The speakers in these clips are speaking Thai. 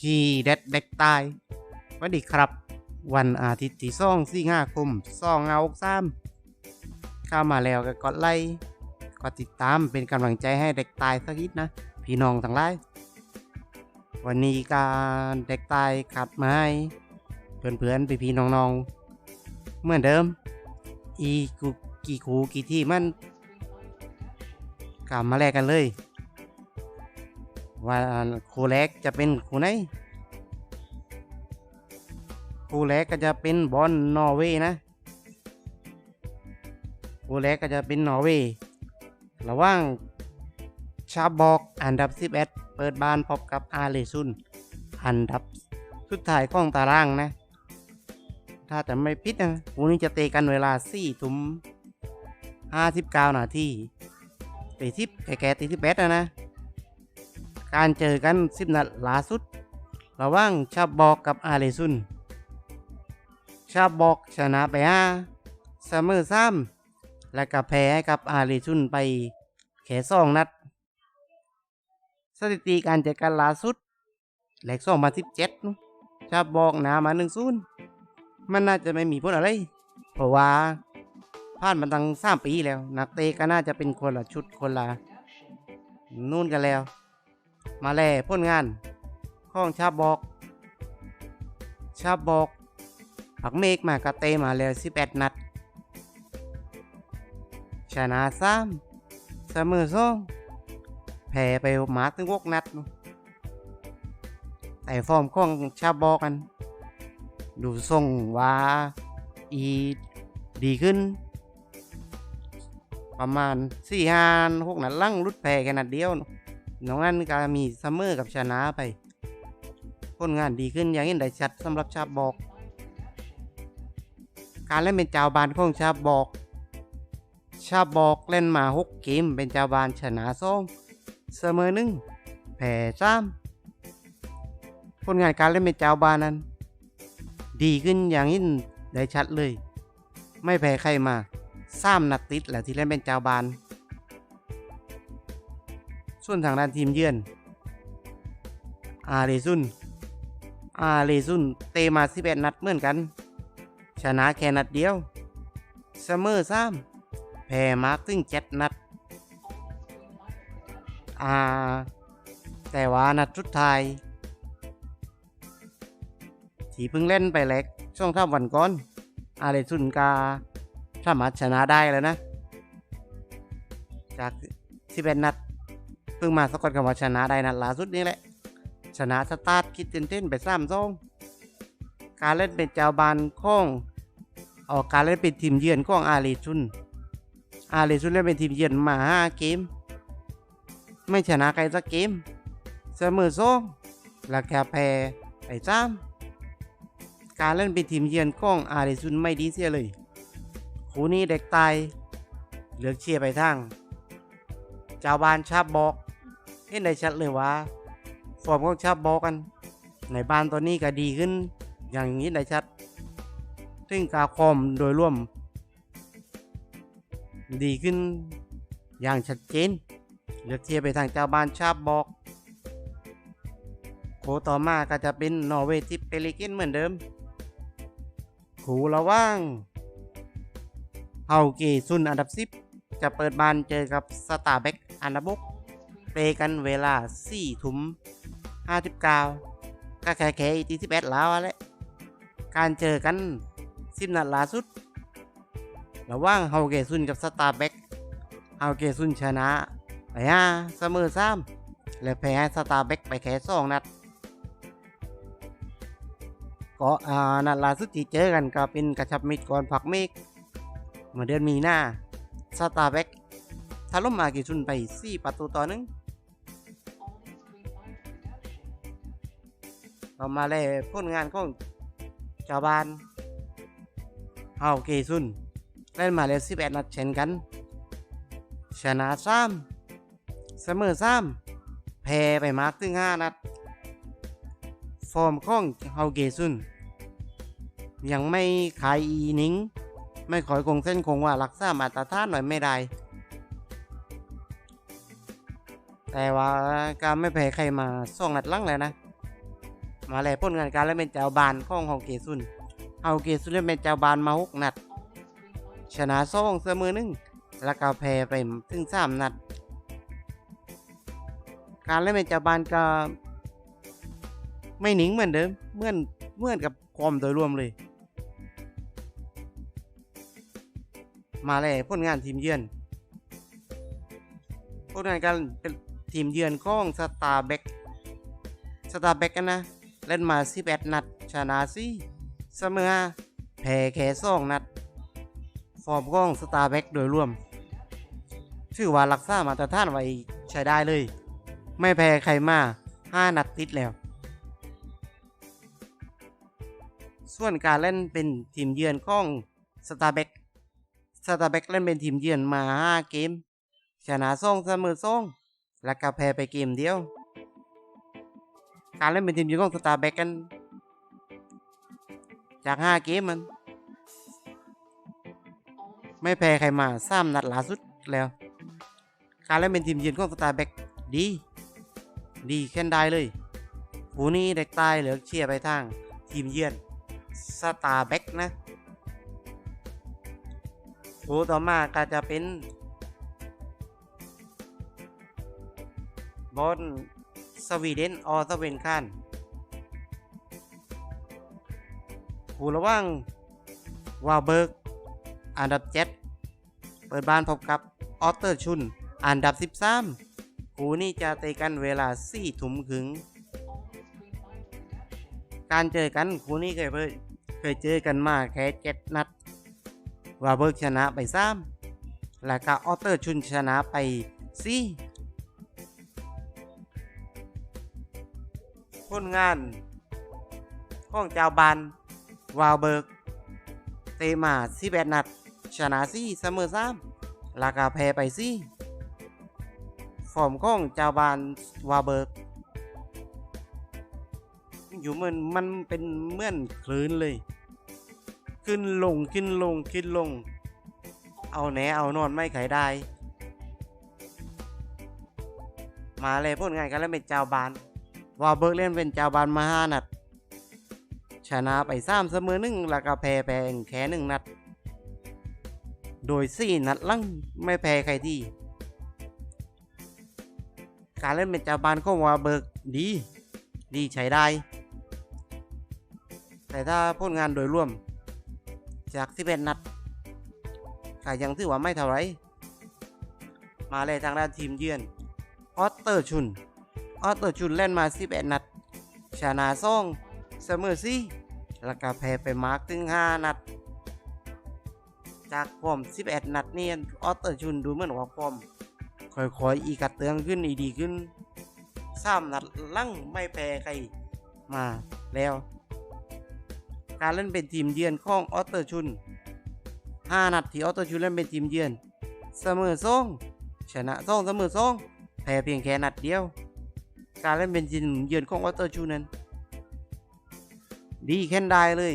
ที่เด็ดเด็กตายสวัสดีครับ วันอาทิตย์ที่สองสี่ห้าคมสองเงาสามเข้ามาแล้วก็กดไลค์กดติดตามเป็นกำลังใจให้เด็กตายสักนิดนะ พี่น้องทั้งหลายวันนี้การเด็กตายขับมาให้เพื่อนๆพี่พี่น้องๆเหมือนเดิม อีกูกี่คูกี่ที่มันกลับมาแลกกันเลย ว่าครูแรกจะเป็นครูไหนครูแรกก็จะเป็นบอลนอร์เวย์นะครูแรกก็จะเป็นนอร์เวย์ระหว่างชาบอก อันดับ 11 เปิดบ้านพบกับอาเลซุน อันดับสุดท้ายของตารางนะ ถ้าจะไม่พิดนะคู่นี้จะเตะกันเวลา4ทุ่ม59นาทีเตะทิปแก่ๆตะที่แบดนะนะ การเจอกันสิบนัดล่าสุด ระหว่างชาบอกกับอาเลซุน ชาบบอกชนะไปห้าเสมอซ้ำและก็แพ้ให้กับอาเลซุนไปแค่สองนัด สถิติการเจอกันล่าสุดแหลกสองมาสิบเจ็ดชาบอกหนามาหนึ่งศูนย์มันน่าจะไม่มีผลอะไร เพราะว่าผ่านมาตั้งสามปีแล้ว นักเตะก็น่าจะเป็นคนละชุดคนละนู่นกันแล้ว มาแล่ผลงานข้องชาบบอก ชาบบอกผักเมฆมากระเตมาแล้ว 11 นัด ชนะ3เสมอ2แพ้ไปหมาถึง6นัดแต่ฟอร์มของชาบบอกกัน ดูทรงว่าอีดีขึ้น ประมาณ4 5 6นัดหลังรุดแพ้แค่นัดเดียวนู่น น้องอันก็มีเสมอกับชนะไป ผลงานดีขึ้นอย่างเห็นได้ชัดสำหรับชาบอก การเล่นเป็นเจ้าบานของชาบอก ชาบอกเล่นมาหกเกมเป็นเจ้าบานชนะสองเสมอหนึ่งแพ้สามผลงานการเล่นเป็นเจ้าบานนั้น ดีขึ้นอย่างเห็นได้ชัดเลย ไม่แพ้ใครมาสามนัดติดแล้วที่เล่นเป็นเจ้าบาน ส่วนทางด้านทีมเยือนอาเรซุนอาเรซุนเตะมา 11 นัดเหมือนกัน ชนะแค่นัดเดียวเสมอซ้ำแพ้มาร์กถึง 7 นัดอ่าแต่ว่านัดสุดท้ายที่เพิ่งเล่นไปแลกช่วงท่าวันก่อนอาเรซุนกาสามารถชนะได้แล้วนะ จาก 11 นัด เพิ่งมาสะกดคำว่าชนะได้นัดล่าสุดนี้แหละ ชนะสตาร์ทคิดเต้นๆไปสามซองการเล่นเป็นเจ้าบานของออกการเล่นเป็นทีมเยือนของอารีชุน อารีชุนเล่นเป็นทีมเยือนมาห้าเกม ไม่ชนะใครสักเกมเสมอซองและแค่แพ้ไปซ้ำการเล่นเป็นทีมเยือนของอารีชุนไม่ดีเสียเลยคู่นี้เด็กตายเลือกเชียร์ไปทางชาบ้านชาบบอก เห็นได้ชัดเลยว่าฟอร์มของชาบบอกัน ในบ้านตอนนี้ก็ดีขึ้น อย่างนี้ได้ชัด ซึ่งกาคอมโดยร่วม ดีขึ้นอย่างชัดเจนเลือกเทียบไปทางเจ้าบ้านชาบบอก โคต่อมาก็จะเป็นนอร์เวย์ทิปเปลิกินเหมือนเดิมขู่ระว่างเฮาเกซุนอันดับ 10 จะเปิดบานเจอกับสตาร์แบ็กอันดับก เตะกันเวลา4ทุ่ม59ก็แค่แค่อีที่11แล้วแหละการเจอกัน10นัดล่าสุด ระหว่างเฮาเกซุนกับสตาร์แบ็กเฮาเกซุนชนะไปห้าเสมอ3และแพ้สตาร์แบ็กไปแค่2นัดก็อ่านัดล่าสุดที่เจอกันก็เป็นกระชับมิตรก่อนผักเมฆเมื่อเดือนมีนาสตาร์แบ็กถล่มอากิชุนไป4ประตูต่อหนึ่ง ต่อมาเลยผลงานของชาวบ้านเฮาเกซุนเล่นมาแล้ว11นัดเช่นกัน ชนะ3เสมอ3แพ้ไปมากถึง5นัด ฟอร์มของเฮาเกซุนยังไม่ขายอีนิง ไม่ขอยคงเส้นคงว่ารักษามาตรฐานหน่อยไม่ได้ แต่ว่าการไม่แพ้ใครมาสองนัดลังเลยนะ มาแล้วผลงานการเล่นเป็นเจ้าบานของของเกซุนเอาเกซุนเล่นเป็นเจ้าบานมาหกนัด ชนะสองเสมอหนึ่งแล้วก็แพ้ไปถึงสามนัด การเล่นเป็นเจ้าบานก็ ไม่หนิงเหมือนเดิมเหมือนเหมือนกับความโดยรวมเลย มาเลยผลงานทีมเยือนผลงานการเป็นทีมเยือนของสตาร์แบ็กสตาร์แบ็กกันนะ เล่นมา 11 นัด ชนะสี่เสมอแพ้แค่สองนัด ฟอร์มของสตาร์แบ็กโดยรวมถือว่ารักษามาตรฐานไว้ใช้ได้เลย ไม่แพ้ใครมา 5 นัดติดแล้ว ส่วนการเล่นเป็นทีมเยือนของสตาร์แบ็กสตาร์แบ็กเล่นเป็นทีมเยือนมา 5 เกม ชนะสองเสมอสองและก็แพ้ไปเกมเดียว การเล่นเป็นทีมเยือนของสตาร์แบ็กกัน จาก 5 เกมมัน ไม่แพ้ใครมาสามนัดล่าสุดแล้ว การเล่นเป็นทีมเยือนของสตาร์แบ็กดี ดีแค่นได้เลยผู้นี้เด็กตายเหลือเชียร์ไปทาง ทีมเยือนสตาร์แบ็กนะผู้ต่อมาก็จะเป็นบอล สวีเดนออสเวนคันผู้ระว่างวาลเบิร์กอันดับ7เปิดบ้านพบกับออตเตอร์ชุน อันดับ 13คู่นี้จะเตะกันเวลา4ทุ่มครึ่งการเจอกันคู่นี้เคยเคยเจอกันมาแค่เจ็ดนัดวาเบิร์กชนะไป3แล้วก็ออตเตอร์ชุนชนะไป4 ผลงานของเจ้าบานวาเบิร์กเตะมา11นัด ชนะ4เสมอ3แล้วก็แพ้ไป4ฟอร์มของเจ้าบานวาเบิร์กอยู่เมือนมันเป็นเหมือนคลื่นเลย ขึ้นลงขึ้นลงขึ้นลง เอาแหนเอานอนไม่ไขได้ มาเลยผลงานกันแล้วเป็นเจ้าบาน วาเบิร์กเล่นเป็นเจ้าบานมาห้านัด ชนะไปสามเสมอหนึ่งแล้วก็แพ้ไปแค่หนึ่งนัด โดยสี่นัดลังไม่แพ้ใครที่ การเล่นเป็นเจ้าบานของวาเบิร์กดี ดีใช้ได้ แต่ถ้าผลงานโดยรวม จากที่เป็นนัดก็ยังถือว่าไม่เท่าไร มาเลยทางด้านทีมเยือนออตเตอร์ชุน ออตเตอร์ชุนเล่นมา 11 นัด ชนะซ่องเสมอซี่แล้วก็แพ้ไปมาร์กถึง 5 นัด จากฟอร์ม11 นัดนี่ออตเตอร์ชุนดูเหมือนว่าฟอร์มค่อยๆอีกัดเตืองขึ้นอีดีขึ้นสามนัดลั่งไม่แพ้ใครมาแล้ว การเล่นเป็นทีมเยือนของออตเตอร์ชุน 5 นัดที่ออตเตอร์ชุนเล่นเป็นทีมเยือน เสมอซ่องชนะซ่องเสมอซ่องแพ้เพียงแค่นัดเดียว การเล่นเป็นทีมเยือนของออตเตอร์ชุนนั้น ดีแค่นได้เลย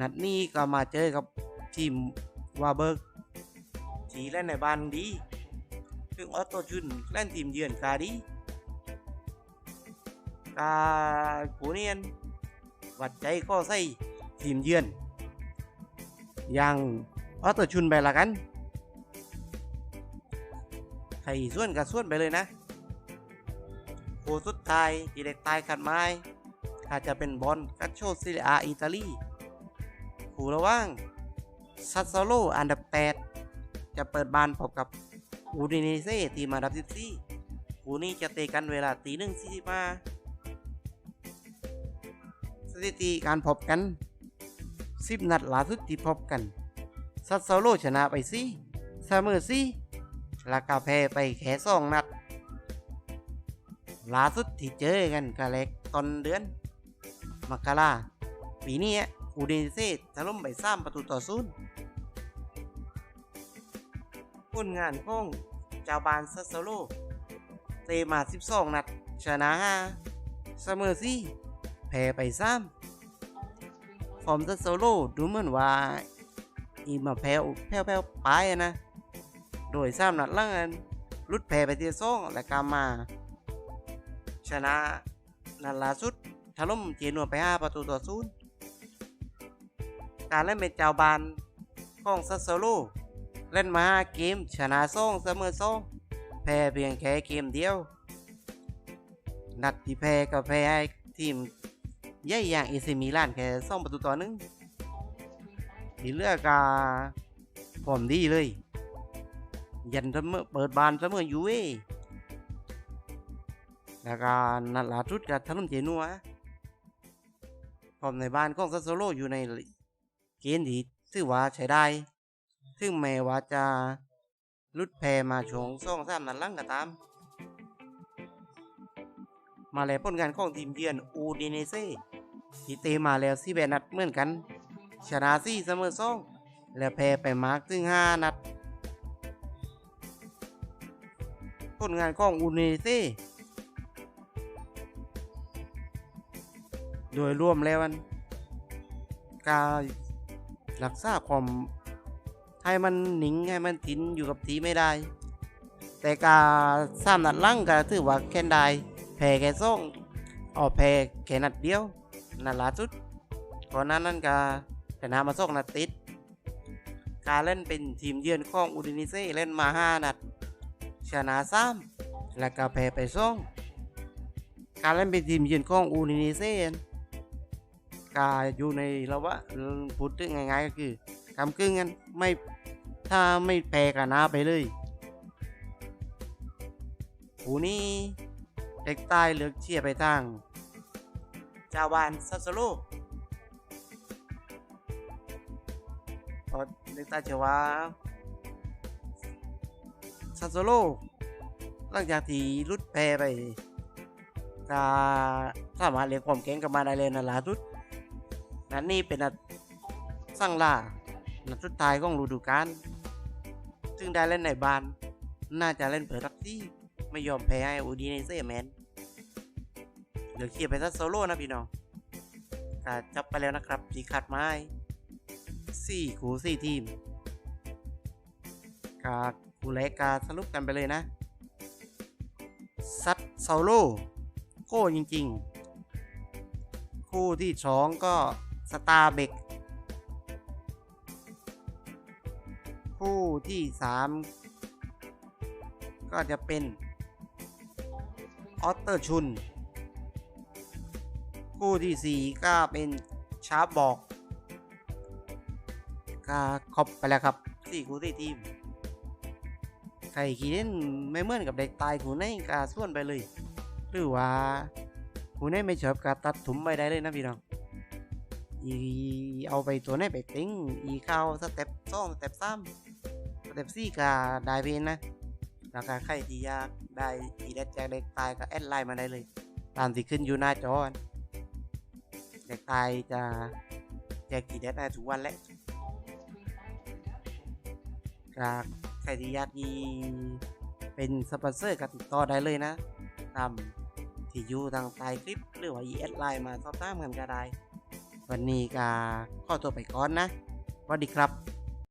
นัดนี้ก็มาเจอกับทีมวาเบิร์กทีเล่นในบ้านดีซึ่งออตโตชุนเล่นทีมเยือนกาดีกาผูเนียนวัดใจก็ใส่ทีมเยือน อย่างออตโตชุนไปละกันใครส่วนกับส่วนไปเลยนะ โคสุดท้ายที่เด็กตายขัดไม้อาจจะเป็นบอลกัชโชซิลิอาอิตาลีคู่ระว่างซัสโซโลอันดับ 8 จะเปิดบานพบกับอูดิเนเซ่ทีมอันดับ 14คู่นี้จะเตะกันเวลาตีหนึ่งสี่สิบห้าสถิติการพบกัน 10 นัดล่าสุดที่พบกันซัสโซโลชนะไป4เสมอ4แล้วก็แพ้ไปแค่2นัด ล่าสุดที่เจอกันกะเล็กตอนเดือนมกราปีนี้อูเดนเซ่ถล่มไปสามประตูต่อศูนย์ผลงานของเจ้าบานซัสโซโลเตะมา12 นัด ชนะ5เสมอ4แพ้ไป3ฟอร์มซัสโซโลดูเหมือนว่าอีมาแพ้แพ้แพ้ไปนะ โดยสามนัดล่างอันลุดแพ้ไปที่สองและกามา ชนะนัดล่าสุดถล่มเจนัวไปห้าประตูต่อศูนย์การเล่นเป็นเจ้าบานของซัสโซโลเล่นมาห้าเกมชนะสองเสมอสองแพ้เพียงแค่เกมเดียว นัดที่แพ้ก็แพ้ทีมใหญ่อย่างเอซิมิลานแค่สองประตูต่อหนึ่งทีเลือกาผมดีเลย ยันเสมอเปิดบานเสมออยู่เอ แล้วก็นัดล่าสุดกับถล่มเจนัวผมในบ้านของซัสโซโลอยู่ในเกณฑ์ที่ถือว่าใช้ได้ถึงแม้ว่าจะลุดแพมาช่วงสองสามนัดลังก็ตาม มาแล้วผลงานของทีมเยือนอูดิเนเซ่ที่เตะมาแล้วสิบแนัดเหมือนกัน ชนะสี่เสมอสองแล้วแพ้ไปมาร์กถึงห้านัด ผลงานของอูดิเนเซ่ โดยรวมแล้วนการรักษาความให้มันหนิงให้มันถินอยู่กับทีไม่ได้ แต่การสามนัดลังก็ถือว่าแค่ได้แพ้แค่ส่งออกแพ้แค่นัดเดียวนัดล่าสุดก่อนนั้นนั่นก็ชนะมาส่งนัดติดการเล่นเป็นทีมเยือนของอูดินิเซ่เล่นมาห้านัดชนะซ้ำและก็แพ้ไปส่งการเล่นเป็นทีมเยือนของอูดินิเซ่ กาอยู่ในระวะพูดถึงง่ายๆก็คือกำกึ่งกันไม่ถ้าไม่แพ้กันนะไปเลยผู้นี้เด็กใต้เลือกเชียร์ไปทางชาวานซัสโลเพราะเด็กใต้เชื่อว่าซัสโลหลังจากที่รุดแพ้ไปก็สามารถเรียกความเก่งกลับมาได้เลยนะล่าสุด นัดนี้เป็นนัดสร้างล่านัดสุดท้ายของฤดูกาลซึ่งได้เล่นในบ้าน น่าจะเล่นเปิดรักที่ไม่ยอมแพ้ให้อูดีในเซ่แมนเหลือเคลียร์ไปซัสโซโล่นะพี่น้องก็จับไปแล้วนะครับสีขัดไม้สี่คูสี่ทีมกาคูเลกกาสรุปกันไปเลยนะซัดโซโล่โก้จริง ๆ คู่ที่สองก็ สตาร์เบกคู่ที่สามก็จะเป็น ออตเตอร์ชุน คู่ที่ 4 ก็เป็นชาร์ปบอกก็ครบไปแล้วครับสี่คู่ที่ทีมใครขี่เล่นไม่เหมือนกับเด็กตายคู่ไหนกาส่วนไปเลย หรือว่าคู่ไหนไม่ชอบกาตัดถุมไปได้เลยนะพี่น้อง อีเอาไปตัวไหนไปติ้งอีเข้าสเต็ปสองสเต็ปสามสเต็ปสี่ก็ได้เพนนะราคาใครที่อยากได้ทีเด็ดจกเด็กตายก็แอดไลน์มาได้เลย ตามที่ขึ้นอยู่หน้าจอนเด็กตายจะแจกทีเด็ดได้ทุกวันแหละจากใครที่อยากมีเป็นสปอนเซอร์ก็ติดต่อได้เลยนะตามที่อยู่ทางใต้คลิปหรือว่าแอดไลน์มาสอบถามกันก็ได้ วันนี้ก็ขอตัวไปก่อนนะสวัสดีครับ